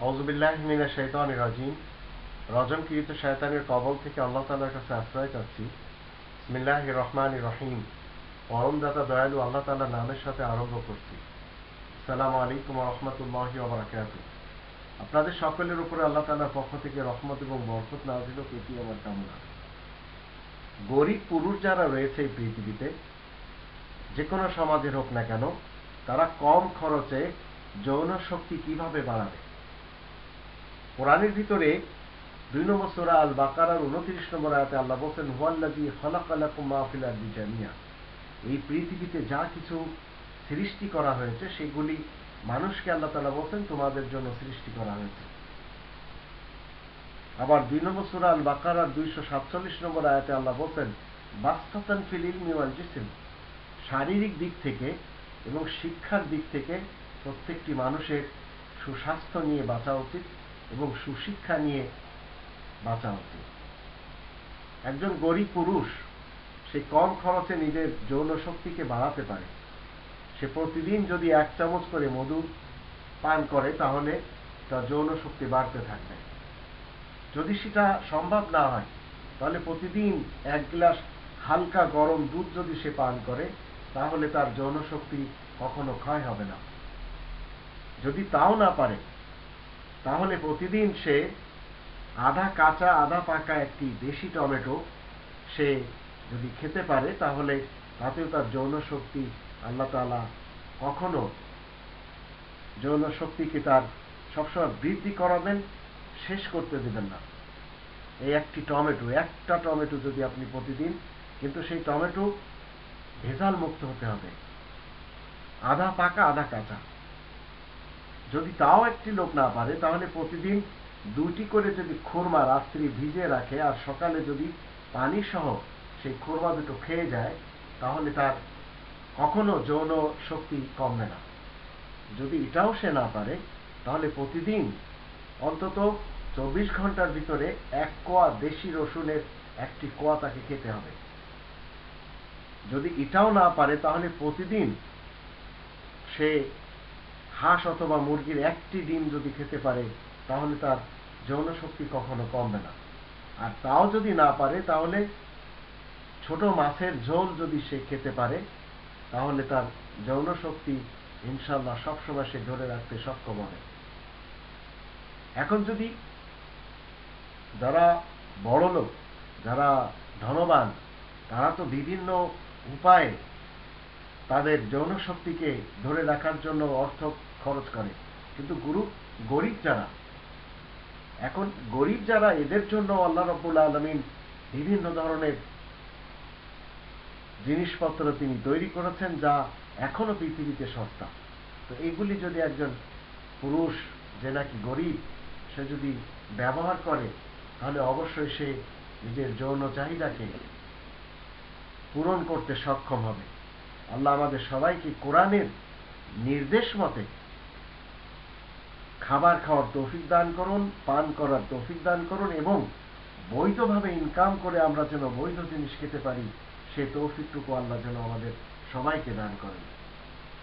অজুবিল্লাহ মিনা শৈতান রাজিম। রজমকৃত শয়তানের কবল থেকে আল্লাহ তালার কাছে আশ্রয় চাচ্ছি। বিসমিল্লাহ রহমান রহিম। পরমদাতা দয়ালু আল্লাহ নামের সাথে আরম্ভ করছি। সালাম আলাইকুম রহমতুল্লাহি ওবরাকাত আপনাদের সকলের উপরে আল্লাহ তালার পক্ষ থেকে রহমত এবং বরকত না দিল এটি আমার কামনা। গরিব পুরুষ যারা রয়েছে এই পৃথিবীতে, যে কোনো সমাজের হোক না কেন, তারা কম খরচে যৌন শক্তি কীভাবে বাড়াবে? কোরআনের ভিতরে দুই নম্বর সোরা আল বাকারার উনত্রিশ নম্বর আয়াতে আল্লাহ বলছেন হুয়াল্লাজি হলাকালাকুম মাহফিল আদি জামিয়া এই পৃথিবীতে যা কিছু সৃষ্টি করা হয়েছে, সেগুলি মানুষকে আল্লাহ তালা বলছেন, তোমাদের জন্য সৃষ্টি করা হয়েছে। আবার দুই নম্বর সুরা আল বাকারার দুইশো সাতচল্লিশ নম্বর আয়াতে আল্লাহ বলছেন বাস্তান ফিলিল মিওয়াল জিসিম। শারীরিক দিক থেকে এবং শিক্ষার দিক থেকে প্রত্যেকটি মানুষের সুস্বাস্থ্য নিয়ে বাঁচা উচিত। এবং সুশিক্ষা নিয়ে বাঁচা উচিত। একজন গরিব পুরুষ, সে কম খরচে নিজের যৌন শক্তিকে বাড়াতে পারে। সে প্রতিদিন যদি এক চামচ করে মধু পান করে, তাহলে তার যৌন শক্তি বাড়তে থাকবে। যদি সেটা সম্ভব না হয়, তাহলে প্রতিদিন এক গ্লাস হালকা গরম দুধ যদি সে পান করে, তাহলে তার যৌন শক্তি কখনো ক্ষয় হবে না। যদি তাও না পারে তাহলে প্রতিদিন সে আধা কাঁচা, আধা পাকা একটি দেশি টমেটো সে যদি খেতে পারে, তাহলে তাতেও তার যৌন শক্তি আল্লাহ তালা কখনো যৌন শক্তিকে তার সবসময় বৃদ্ধি করাবেন, শেষ করতে দেবেন না। এই একটি টমেটো, একটা টমেটো যদি আপনি প্রতিদিন, কিন্তু সেই টমেটো ভেজাল মুক্ত হতে হবে। আধা পাকা, আধা কাঁচা। যদি তাও একটি লোক না পারে, তাহলে প্রতিদিন দুটি করে যদি খোরমা রাত্রি ভিজে রাখে আর সকালে যদি পানি সহ সেই খোরমা দুটো খেয়ে যায়, তাহলে তার কখনো যৌন শক্তি কমবে না। যদি এটাও সে না পারে, তাহলে প্রতিদিন অন্তত চব্বিশ ঘণ্টার ভিতরে এক কোয়া দেশি রসুনের একটি কোয়া তাকে খেতে হবে। যদি এটাও না পারে, তাহলে প্রতিদিন সে হাঁস অথবা মুরগির একটি ডিম যদি খেতে পারে, তাহলে তার যৌন শক্তি কখনো কমবে না। আর তাও যদি না পারে, তাহলে ছোট মাছের ঝোল যদি সে খেতে পারে, তাহলে তার যৌন শক্তি ইনশাল্লাহ সবসময় সে ধরে রাখতে সক্ষম হবে। এখন যদি যারা বড় লোক, যারা ধনবান, তারা তো বিভিন্ন উপায়ে তাদের যৌন শক্তিকে ধরে রাখার জন্য অর্থ খরচ করে। কিন্তু গুরু গরিব যারা, এখন গরিব যারা এদের জন্য আল্লাহ রব্বুল আলমিন বিভিন্ন ধরনের জিনিসপত্র তিনি তৈরি করেছেন যা এখনও পৃথিবীতে সস্তা। তো এইগুলি যদি একজন পুরুষ যে নাকি গরিব, সে যদি ব্যবহার করে, তাহলে অবশ্যই সে নিজের যৌন চাহিদাকে পূরণ করতে সক্ষম হবে। আল্লাহ আমাদের সবাইকে কোরআনের নির্দেশ মতে খাবার খাওয়ার তৌফিক দান করুন, পান করার তৌফিক দান করুন এবং বৈধভাবে ইনকাম করে আমরা যেন বৈধ জিনিস খেতে পারি, সে তৌফিকটুকু আল্লাহ যেন আমাদের সবাইকে দান করেন।